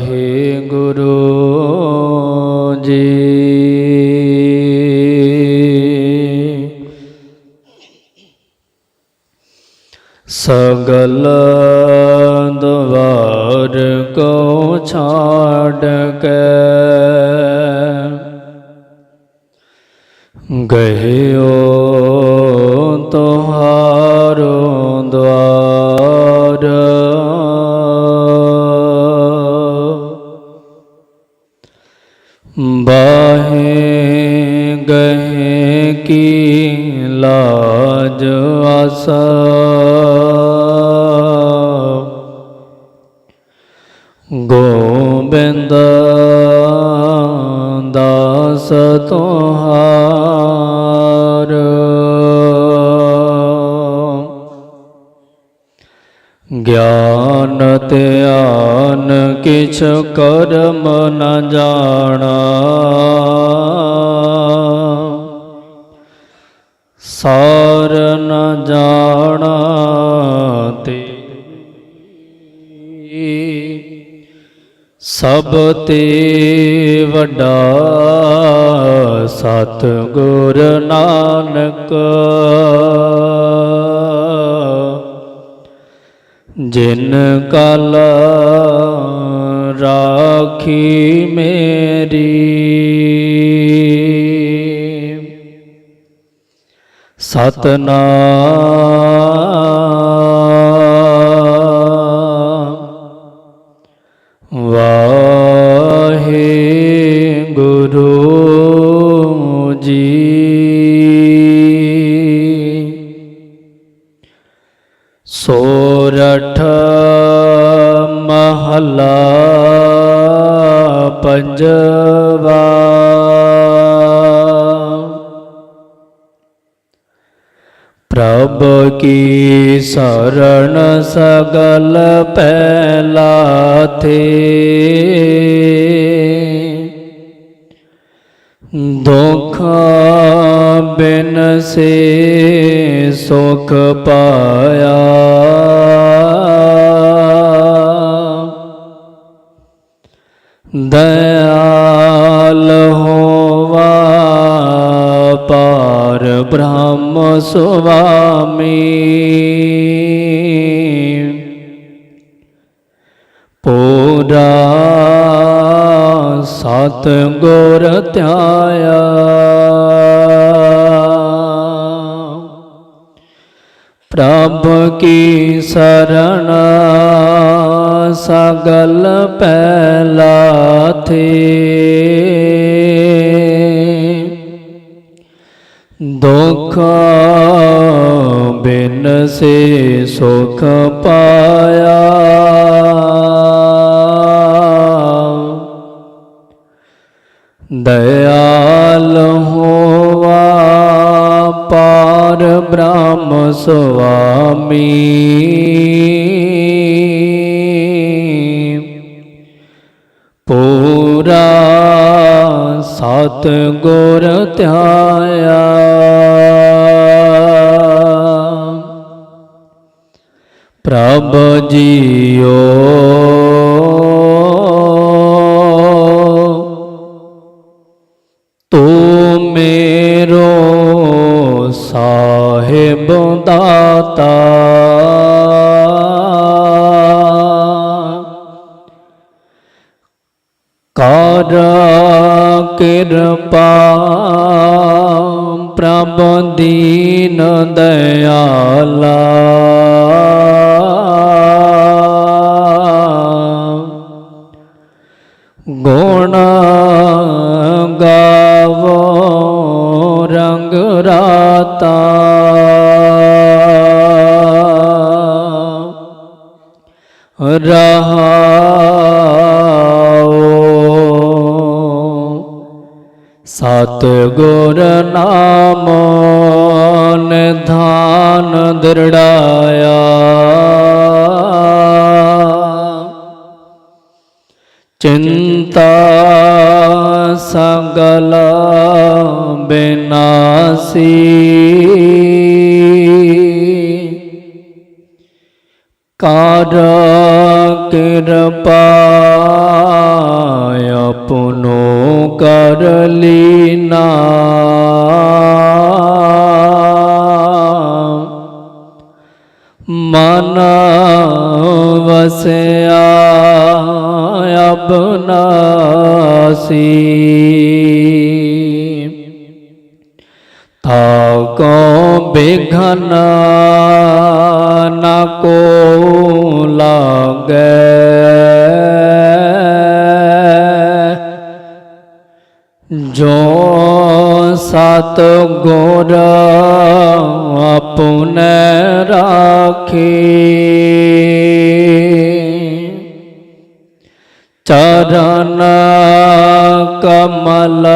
ਹੈ ਗੁਰੂ ਜੀ। ਸਗਲ ਦਵਾਰ ਕੋ ਛਾੜ ਕੇ ਬਾਹੇ ਗਏ ਕੀ ਲਾਜ ਆਸਾ ਗੋਬਿੰਦ ਦਾਸ ਤੁਹਾਰ ਕਿਛ ਕਰਮ ਨ ਜਾਣਾ। ਸਾਰ ਨ ਜਾਣਾ ਤੇ ਸਭ ਤੇ ਵੱਡਾ ਸਤ ਗੁਰ ਨਾਨਕ। ਜਿਨ ਕਲ ਰਾਖੀ ਮੇਰੀ ਸਤਨਾਮ ਪ੍ਰਭ ਕੀ ਸਰਣ ਸਗਲ ਪਹਿਲਾ ਥੇ ਦੁਖ ਬਿਨ ਸੇ ਸੁਖ ਪਾਇਆ। ਦਇਆਲ ਹੋਵਾ ਪਾਰ ਬ੍ਰਹਮ ਸੁਆਮੀ ਪੂਰਾ ਸਤ ਗੁਰ ਧਿਆਇਆ। ਪ੍ਰਭ ਕੀ ਸਰਣ ਸਗਲ ਪਹਿਲਾ ਥੇ। ਦੁਖ ਸੇ ਸੁਖ ਪਾਇਆ। ਦਇਆਲ ਹੋਵਾ ਪਾਰ ਬ੍ਰਹਮ ਸੁਆਮੀ। ਪੂਰਾ ਸਤ ਗੁਰ ਧਿਆਇਆ। ਜੀਓ। ਤੂੰ ਮੇਰੋ ਸਾਹਿਬ ਦਾਤਾ। ਕਰ ਕਿਰਪਾ ਪ੍ਰਭ ਦੀਨ ਦਇਆਲਾ ਗੁਰ ਨਾਮ ਨਿਧਾਨ ਦ੍ਰਿੜਾਇਆ। ਚਿੰਤਾ ਸਗਲ ਬਿਨਾਸੀ। ਕਾ ਕਿਰਪਾ ਕਰ ਲੀਨਾ। ਮਨ ਵਸਿਆ ਅਬਨਾਸੀ ਤਾਕੋ ਬਿਘਨ ਨ ਕੋ ਲਾਗੈ। ਜੋ ਸਤ ਗੁਰ ਆਪਨੇ ਰਾਖੇ। ਚਰਨ ਕਮਲ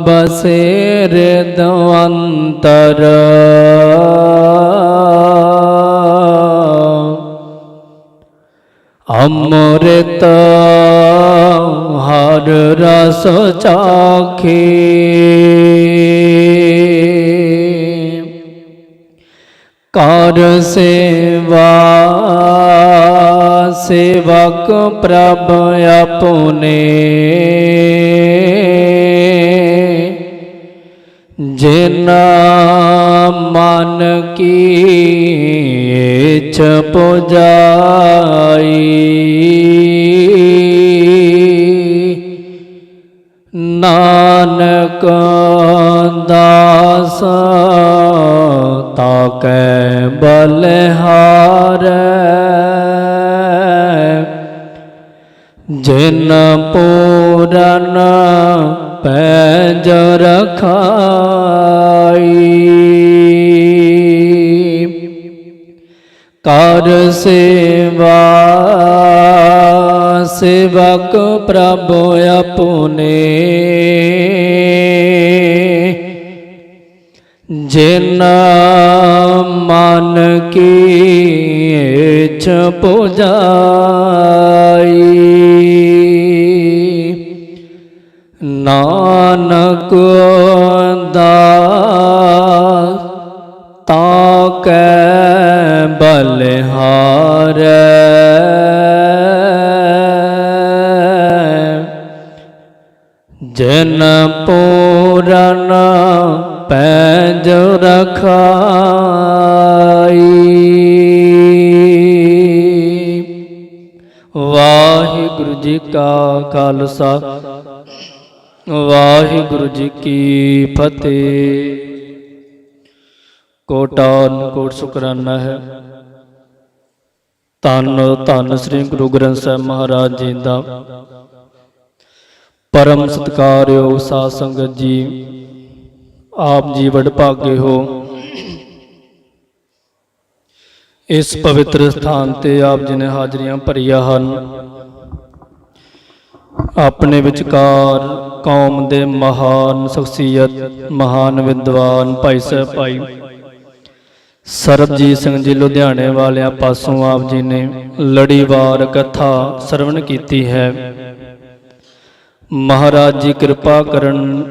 ਬਸੇ ਰਿਦਵੰਤਰ ਅੰਮ੍ਰਿਤ ਰਸ ਚਾਖੇ। ਕਰ ਸੇਵਾ ਸੇਵਕ ਪ੍ਰਭ ਆਪਨੇ ਜਿਨ ਮਨ ਕੀ ਇਛ ਪੁਜਾਈ। ਨਾਨਕ ਦਾਸ ਤਾਕੈ ਬਲਿਹਾਰੈ। ਜਿਨ ਪੂਰਨ ਪੈਜ ਰਖਾਈ ਕਰ ਸੇਵਾ ਸੇਵਕ ਪ੍ਰਭ ਆਪਨੇ ਜਿਨ ਮਨ ਕੀ ਇਛ ਪੁਜਾਈ। ਨਾਨਕ ਦਾਸ ਤਾਕੈ ਬਲਿਹਾਰੈ। ਜਨ ਪੂਰਨ ਪੈਜ ਰਖਾਈ। ਵਾਹਿਗੁਰੂ ਜੀ ਕਾ ਖਾਲਸਾ। ਵਾਹਿਗੁਰੂ ਜੀ ਕੀ ਫਤਿਹ। ਕੋਟਾਨ ਕੋਟ ਸ਼ੁਕਰਾਨਾ ਹੈ। ਧੰਨ ਧੰਨ ਸ੍ਰੀ ਗੁਰੂ ਗ੍ਰੰਥ ਸਾਹਿਬ ਮਹਾਰਾਜ ਜੀ ਦਾ। ਪਰਮ ਸਤਕਾਰਯੋਗ ਸਾਧ ਸੰਗਤ ਜੀ ਆਪ ਜੀ ਵਡਭਾਗੇ ਹੋ। ਇਸ ਪਵਿੱਤਰ ਸਥਾਨ ਤੇ ਆਪ ਜੀ ਨੇ ਹਾਜ਼ਰੀਆਂ ਭਰੀਆਂ ਹਨ। ਆਪਣੇ ਵਿਚਕਾਰ ਕੌਮ ਦੇ ਮਹਾਨ ਸ਼ਖਸੀਅਤ, ਮਹਾਨ ਵਿਦਵਾਨ ਭਾਈ ਸਾਹਿਬ ਭਾਈ ਸਰਬਜੀਤ ਸਿੰਘ ਜੀ ਲੁਧਿਆਣੇ ਵਾਲਿਆਂ ਪਾਸੋਂ ਆਪ ਜੀ ਨੇ ਲੜੀਵਾਰ ਕਥਾ ਸਰਵਣ ਕੀਤੀ ਹੈ। ਮਹਾਰਾਜ ਜੀ ਕਿਰਪਾ ਕਰਨ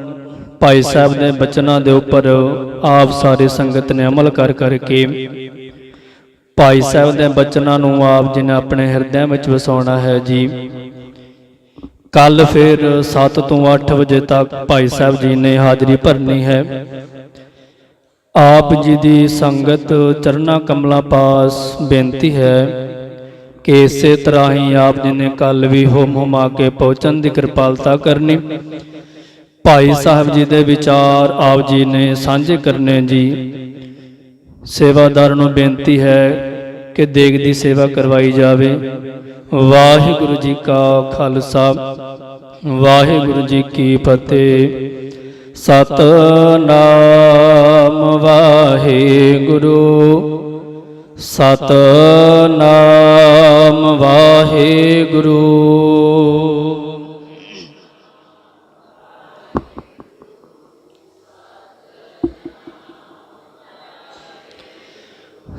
ਭਾਈ ਸਾਹਿਬ ਦੇ ਬਚਨਾਂ ਦੇ ਉੱਪਰ ਆਪ ਸਾਰੀ ਸੰਗਤ ਨੇ ਅਮਲ ਕਰ ਕਰਕੇ ਭਾਈ ਸਾਹਿਬ ਦੇ ਬਚਨਾਂ ਨੂੰ ਆਪ ਜੀ ਨੇ ਆਪਣੇ ਹਿਰਦਿਆਂ ਵਿੱਚ ਵਸਾਉਣਾ ਹੈ ਜੀ। ਕੱਲ ਫਿਰ 7 ਤੋਂ 8 ਵਜੇ ਤੱਕ ਭਾਈ ਸਾਹਿਬ ਜੀ ਨੇ ਹਾਜ਼ਰੀ ਭਰਨੀ ਹੈ। ਆਪ ਜੀ ਦੀ ਸੰਗਤ ਚਰਨਾ ਕਮਲਾ ਪਾਸ ਬੇਨਤੀ ਹੈ ਕਿ ਇਸੇ ਤਰ੍ਹਾਂ ਹੀ ਆਪ ਜੀ ਨੇ ਕੱਲ ਵੀ ਹੋਮ ਹੁਮਾ ਕੇ ਪਹੁੰਚਣ ਦੀ ਕਿਰਪਾਲਤਾ ਕਰਨੀ। ਭਾਈ ਸਾਹਿਬ ਜੀ ਦੇ ਵਿਚਾਰ ਆਪ ਜੀ ਨੇ ਸਾਂਝੇ ਕਰਨੇ ਜੀ। ਸੇਵਾਦਾਰ ਨੂੰ ਬੇਨਤੀ ਹੈ ਕਿ ਦੇਗ ਦੀ ਸੇਵਾ ਕਰਵਾਈ ਜਾਵੇ। ਵਾਹਿਗੁਰੂ ਜੀ ਕਾ ਖਾਲਸਾ। ਵਾਹਿਗੁਰੂ ਜੀ ਕੀ ਫਤਿਹ। ਸਤਨਾਮ ਵਾਹਿਗੁਰੂ। ਸਤਨਾਮ ਵਾਹਿਗੁਰੂ।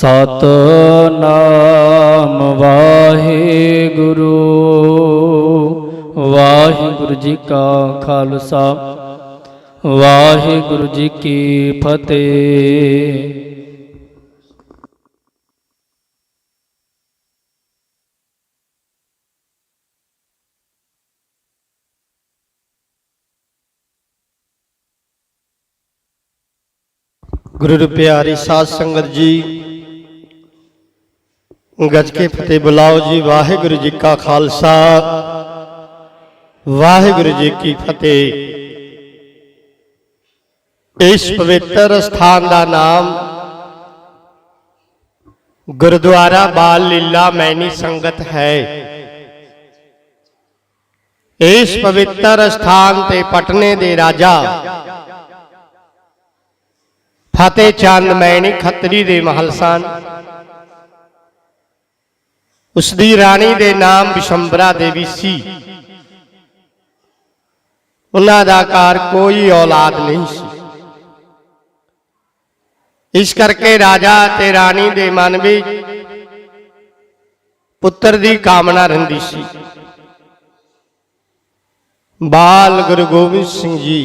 ਸਤਨਾਮ ਵਾਹਿਗੁਰੂ। ਵਾਹਿਗੁਰੂ ਜੀ ਕਾ ਖਾਲਸਾ। ਵਾਹਿਗੁਰੂ ਜੀ ਕੀ ਫਤਿਹ। ਗੁਰੂ ਦੇ ਪਿਆਰੀ ਸਾਧ ਸੰਗਤ ਜੀ ਗੱਜ ਕੇ ਫਤਿਹ ਬੁਲਾਓ ਜੀ। ਵਾਹਿਗੁਰੂ ਜੀ ਕਾ ਖਾਲਸਾ। ਵਾਹਿਗੁਰੂ ਜੀ ਕੀ ਫਤਿਹ। ਇਸ ਪਵਿੱਤਰ ਸਥਾਨ ਦਾ ਨਾਮ ਗੁਰਦੁਆਰਾ ਬਾਲ ਲੀਲਾ ਮੈਨੀ ਸੰਗਤ ਹੈ। ਇਸ ਪਵਿੱਤਰ ਸਥਾਨ ਤੇ ਪਟਨੇ ਦੇ ਰਾਜਾ ਫਤਿਹ ਚੰਦ ਮੈਣੀ ਖੱਤਰੀ ਦੇ ਮਹਲ ਸਨ। ਉਸ ਦੀ ਰਾਣੀ ਦੇ ਨਾਮ ਬਿਸ਼ੰਬਰਾ ਦੇਵੀ ਸੀ। ਉਹਨਾਂ ਦਾ ਘਰ ਕੋਈ ਔਲਾਦ ਨਹੀਂ ਸੀ। ਇਸ ਕਰਕੇ ਰਾਜਾ ਤੇ ਰਾਣੀ ਦੇ ਮਨ ਵਿੱਚ ਪੁੱਤਰ ਦੀ ਕਾਮਨਾ ਰਹਿੰਦੀ ਸੀ। ਬਾਲ ਗੁਰੂ ਗੋਬਿੰਦ ਸਿੰਘ ਜੀ,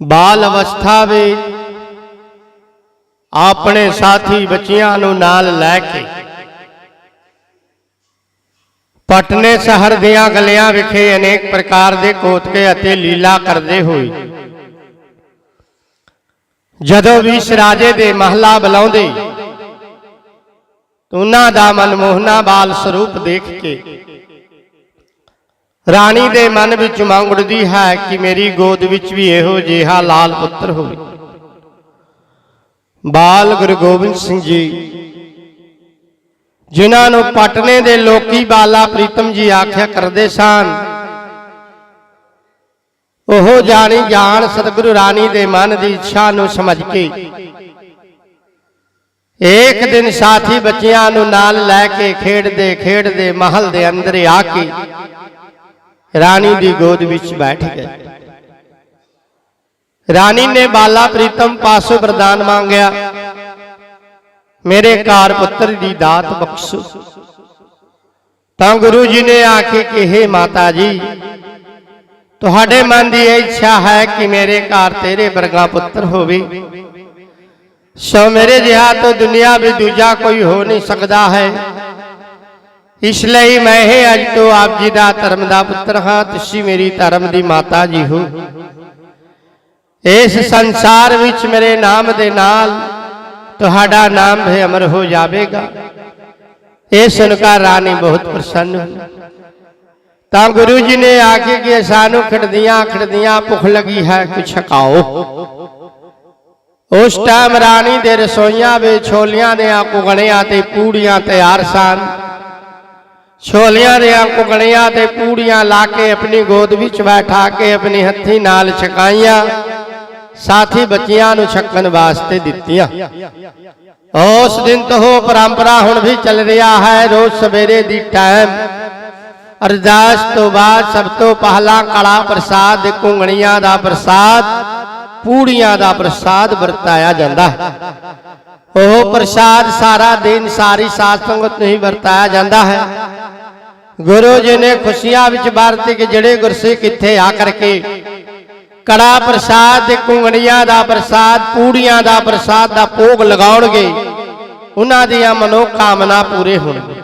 ਬਾਲ ਅਵਸਥਾ ਵਿੱਚ ਆਪਣੇ ਸਾਥੀ ਬੱਚਿਆਂ ਨੂੰ ਨਾਲ ਲੈ ਕੇ। ਪਟਨੇ ਸ਼ਹਿਰ ਦੀਆਂ ਗਲੀਆਂ ਵਿਖੇ ਅਨੇਕ ਪ੍ਰਕਾਰ ਦੇ ਕੋਤਕੇ ਅਤੇ ਲੀਲਾ ਕਰਦੇ ਹੋਏ। ਜਦੋਂ ਵੀ ਇਸ ਰਾਜੇ ਦੇ ਮਹਲਾ ਬੁਲਾਉਂਦੇ, ਉਹਨਾਂ ਦਾ ਮਨਮੋਹਨਾ ਬਾਲ ਸਰੂਪ ਦੇਖ ਕੇ ਰਾਣੀ ਦੇ ਮਨ ਵਿੱਚ ਮੰਗ ਉੱਠਦੀ ਹੈ ਕਿ ਮੇਰੀ ਗੋਦ ਵਿੱਚ ਵੀ ਇਹੋ ਜਿਹਾ ਲਾਲ ਪੁੱਤਰ ਹੋਵੇ। ਬਾਲ ਗੁਰੂ ਗੋਬਿੰਦ ਸਿੰਘ ਜੀ, ਜਿਨ੍ਹਾਂ ਨੂੰ ਪਟਨੇ ਦੇ ਲੋਕੀ ਬਾਲਾ ਪ੍ਰੀਤਮ ਜੀ ਆਖਿਆ ਕਰਦੇ ਸਨ। ਉਹ ਜਾਣੀ ਜਾਣ ਸਤਿਗੁਰੂ ਰਾਣੀ ਦੇ ਮਨ ਦੀ ਇੱਛਾ ਨੂੰ ਸਮਝ ਕੇ। ਇੱਕ ਦਿਨ ਸਾਥੀ ਬੱਚਿਆਂ ਨੂੰ ਨਾਲ ਲੈ ਕੇ ਖੇਡਦੇ ਖੇਡਦੇ ਮਹਲ ਦੇ ਅੰਦਰ ਆ ਕੇ ਰਾਣੀ ਦੀ ਗੋਦ ਵਿੱਚ ਬੈਠ ਗਏ। ਰਾਣੀ ਨੇ ਬਾਲਾ ਪ੍ਰੀਤਮ ਪਾਸੋਂ ਵਰਦਾਨ ਮੰਗਿਆ। ਮੇਰੇ ਘਰ ਪੁੱਤਰ ਦੀ ਦਾਤ ਬਖਸ਼ੋ। ਤਾਂ ਗੁਰੂ ਜੀ ਨੇ ਆਖੇ ਕਿ हे ਮਾਤਾ ਜੀ, ਤੁਹਾਡੇ ਮਨ ਦੀ ਇਹ ਇੱਛਾ ਹੈ ਕਿ ਮੇਰੇ ਘਰ ਤੇਰੇ ਵਰਗਾ ਪੁੱਤਰ ਹੋਵੇ। ਸੋ ਮੇਰੇ ਜਿਹਾ ਤੋਂ ਦੁਨੀਆ ਵਿੱਚ ਦੂਜਾ ਕੋਈ ਹੋ ਨਹੀਂ ਸਕਦਾ ਹੈ। ਇਸ ਲਈ ਮੈਂ ਇਹ ਅੱਜ ਤੋਂ ਆਪ ਜੀ ਦਾ ਧਰਮ ਦਾ ਪੁੱਤਰ ਹਾਂ, ਤੁਸੀਂ ਮੇਰੀ ਧਰਮ ਦੀ ਮਾਤਾ ਜੀ ਹੋ। ਇਸ ਸੰਸਾਰ ਵਿੱਚ ਮੇਰੇ ਨਾਮ ਦੇ ਨਾਲ ਤੁਹਾਡਾ ਨਾਮ ਵੀ ਅਮਰ ਹੋ ਜਾਵੇਗਾ। ਇਹ ਸੁਣ ਕੇ ਰਾਣੀ ਬਹੁਤ ਪ੍ਰਸੰਨ ਹੋਈ। ਤਾਂ ਗੁਰੂ ਜੀ ਨੇ ਆਖੇ ਕਿ ਸਾਨੂੰ ਖੜਦੀਆਂ ਖੜਦੀਆਂ ਭੁੱਖ ਲੱਗੀ ਹੈ, ਕੁਛ ਛਕਾਓ ਉਸ ਟਾਈਮ ਰਾਣੀ ਦੇ ਰਸੋਈਆਂ ਵਿੱਚ ਛੋਲੀਆਂ ਦੇ ਕੁਗਣਿਆਂ ਤੇ ਪੂੜੀਆਂ ਤਿਆਰ ਸਨ। ਛੋਲੀਆਂ ਦੇ ਕੁਗਣਿਆਂ ਤੇ ਪੂੜੀਆਂ ਲਾ ਕੇ ਆਪਣੀ ਗੋਦ ਵਿੱਚ ਬੈਠਾ ਕੇ ਆਪਣੀ ਹੱਥੀ ਨਾਲ ਛਕਾਈਆਂ। ਸਾਥੀ ਬੱਚਿਆਂ ਨੂੰ ਛਕਣ ਵਾਸਤੇ ਦਿੱਤੀਆਂ। ਉਸ ਦਿਨ ਤੋਂ ਉਹ ਪਰੰਪਰਾ ਹੁਣ ਵੀ ਚੱਲ ਰਿਹਾ ਹੈ, ਰੋਜ਼ ਸਵੇਰੇ ਦੀ ਟਾਈਮ ਅਰਦਾਸ ਤੋਂ ਬਾਅਦ ਸਭ ਤੋਂ ਪਹਿਲਾ ਕੜਾ ਪ੍ਰਸਾਦ ਕੁੰਗਣੀਆਂ ਦਾ ਪ੍ਰਸਾਦ, ਪੂੜੀਆਂ ਦਾ ਪ੍ਰਸਾਦ ਵਰਤਾਇਆ ਜਾਂਦਾ। ਹੈ ਉਹ ਪ੍ਰਸਾਦ ਸਾਰਾ ਦਿਨ ਸਾਰੀ ਸਾਧ ਸੰਗਤ ਨੂੰ ਹੀ ਵਰਤਾਇਆ ਜਾਂਦਾ ਹੈ। ਗੁਰੂ ਜੀ ਨੇ ਖੁਸ਼ੀਆਂ ਵਿੱਚ ਵਰਤ ਕਿ ਜਿਹੜੇ ਗੁਰਸਿੱਖ ਕਿੱਥੇ ਆ ਕਰਕੇ ਕੜਾ ਪ੍ਰਸਾਦ ਤੇ ਕੁੰਗਣੀਆਂ ਦਾ ਪ੍ਰਸਾਦ, ਪੂੜੀਆਂ ਦਾ ਪ੍ਰਸਾਦ ਦਾ ਭੋਗ ਲਗਾਉਣਗੇ, ਉਹਨਾਂ ਦੀਆਂ ਮਨੋ ਕਾਮਨਾ ਪੂਰੇ ਹੋਣਗੇ।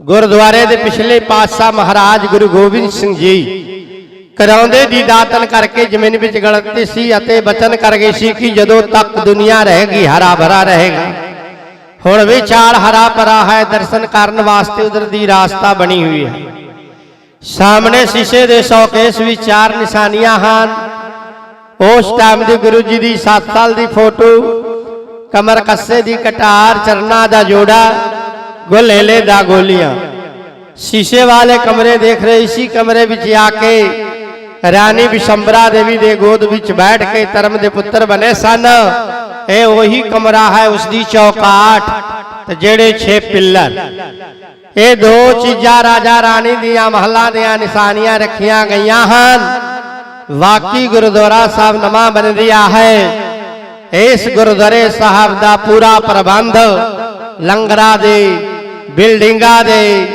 ਗੁਰਦੁਆਰੇ ਦੇ ਪਿਛਲੇ ਪਾਤਸ਼ਾਹ ਮਹਾਰਾਜ ਗੁਰੂ ਗੋਬਿੰਦ ਸਿੰਘ ਜੀ ਕਰਾਉਂਦੇ ਦੀ ਦਾਤਨ ਕਰਕੇ ਜ਼ਮੀਨ ਵਿੱਚ ਗਲਤੀ ਸੀ ਅਤੇ ਬਚਨ ਕਰ ਗਏ ਸੀ ਕਿ ਜਦੋਂ ਤੱਕ ਦੁਨੀਆ ਰਹੇਗੀ ਹਰਾ ਭਰਾ ਰਹੇਗਾ। ਹੁਣ ਵਿਚਾਰ ਹਰਾ ਭਰਾ ਹੈ, ਦਰਸ਼ਨ ਕਰਨ ਵਾਸਤੇ ਉਧਰ ਦੀ ਰਾਸਤਾ ਬਣੀ ਹੋਈ ਹੈ। ਸਾਹਮਣੇ ਸ਼ੀਸ਼ੇ ਦੇ ਸ਼ੌਕੇਸ ਵਿੱਚ ਚਾਰ ਨਿਸ਼ਾਨੀਆਂ ਹਨ। ਉਸ ਟਾਈਮ ਦੀ ਗੁਰੂ ਜੀ ਦੀ 7 ਸਾਲ ਦੀ ਫੋਟੋ ਕਮਰ ਕੱਸੇ ਦੀ ਕਟਾਰ, ਚਰਨਾ ਦਾ ਜੋੜਾ, ਗੁਲੇਲੇ ਦਾ ਗੋਲੀਆਂ। ਸ਼ੀਸ਼ੇ ਵਾਲੇ ਕਮਰੇ ਦੇਖ ਰਹੇ ਇਸੀ ਕਮਰੇ ਵਿੱਚ ਆ ਕੇ ਰਾਣੀ ਵਿਸ਼ੰਬਰਾ ਦੇਵੀ ਦੇ ਗੋਦ ਵਿੱਚ ਬੈਠ ਕੇ ਧਰਮ ਦੇ ਪੁੱਤਰ ਬਣੇ ਸਨ। ਇਹ ਉਹੀ ਕਮਰਾ ਹੈ ਉਸ ਦੀ ਚੌਕਾਠ ਤੇ ਜਿਹੜੇ 6 ਪਿੱਲਰ। ਇਹ ਦੋ ਚੀਜ਼ਾਂ ਰਾਜਾ ਰਾਣੀ ਦੀਆਂ ਮਹੱਲਾਂ ਦੀਆਂ ਨਿਸ਼ਾਨੀਆਂ ਰੱਖੀਆਂ ਗਈਆਂ ਹਨ। ਵਾਕੀ ਗੁਰਦੁਆਰਾ ਸਾਹਿਬ ਨਵਾਂ ਬਣ ਰਿਹਾ ਹੈ। ਇਸ ਗੁਰਦੁਆਰੇ ਸਾਹਿਬ ਦਾ ਪੂਰਾ ਪ੍ਰਬੰਧ ਲੰਗਰਾਂ ਦੇ, ਬਿਲਡਿੰਗਾਂ ਦੇ,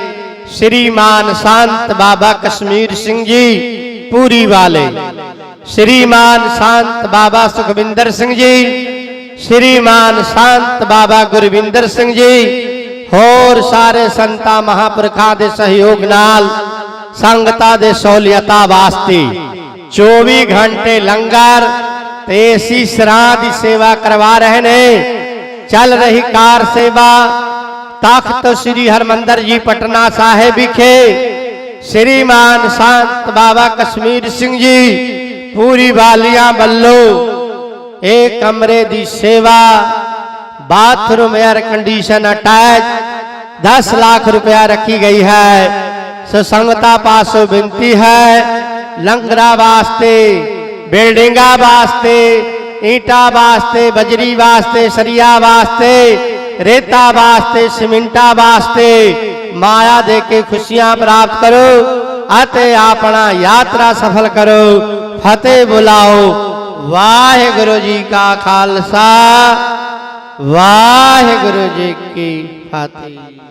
ਸ਼੍ਰੀਮਾਨ ਸੰਤ ਬਾਬਾ ਕਸ਼ਮੀਰ ਸਿੰਘ ਜੀ ਪੂਰੀ ਵਾਲੇ। ਸ਼੍ਰੀਮਾਨ ਸੰਤ ਬਾਬਾ ਸੁਖਵਿੰਦਰ ਸਿੰਘ ਜੀ, ਸ਼੍ਰੀਮਾਨ ਸੰਤ ਬਾਬਾ ਗੁਰਵਿੰਦਰ ਸਿੰਘ ਜੀ ਹੋਰ ਸਾਰੇ ਸੰਤਾਂ ਮਹਾਪੁਰਖਾਂ ਦੇ ਸਹਿਯੋਗ ਨਾਲ ਸੰਗਤਾਂ ਦੇ ਸਹੂਲਤਾਂ ਵਾਸਤੇ 24 ਘੰਟੇ ਲੰਗਰ ਤੇ ਏਸੀ ਸਰਾਂ ਦੀ ਸੇਵਾ ਕਰਵਾ ਰਹੇ ਨੇ। ਚੱਲ ਰਹੀ ਕਾਰ ਸੇਵਾ ਤਖਤ ਸ੍ਰੀ ਹਰਮੰਦਰ ਜੀ ਪਟਨਾ ਸਾਹਿਬ ਵਿਖੇ ਸ਼੍ਰੀਮਾਨ ਸੰਤ ਬਾਬਾ ਕਸ਼ਮੀਰ ਸਿੰਘ ਜੀ ਪੂਰੀ ਵਾਲੀਆਂ ਵੱਲੋਂ ਇਹ ਕਮਰੇ ਦੀ ਸੇਵਾ bathroom air condition attach 10 lakh ਰੁਪਇਆ ਰੱਖੀ ਗਈ ਹੈ ਸੋ ਸੰਗਤਾਂ ਪਾਸੋਂ ਬੇਨਤੀ ਹੈ ਲੰਗਰਾਂ ਵਾਸਤੇ ਬਿਲਡਿੰਗਾਂ ਵਾਸਤੇ ਈਟਾਂ ਵਾਸਤੇ ਬਜਰੀ ਵਾਸਤੇ ਸਰੀਆ ਵਾਸਤੇ ਰੇਤਾ ਵਾਸਤੇ ਸਿਮਿੰਟਾਂ ਵਾਸਤੇ ਮਾਇਆ ਦੇ ਕੇ ਖੁਸ਼ੀਆਂ ਪ੍ਰਾਪਤ ਕਰੋ ਅਤੇ ਆਪਣਾ ਯਾਤਰਾ ਸਫਲ ਕਰੋ ਫਤਿਹ ਬੁਲਾਓ ਵਾਹਿਗੁਰੂ ਜੀ ਕਾ ਖਾਲਸਾ ਵਾਹਿਗੁਰੂ ਜੀ ਕੀ ਫਤਿਹ।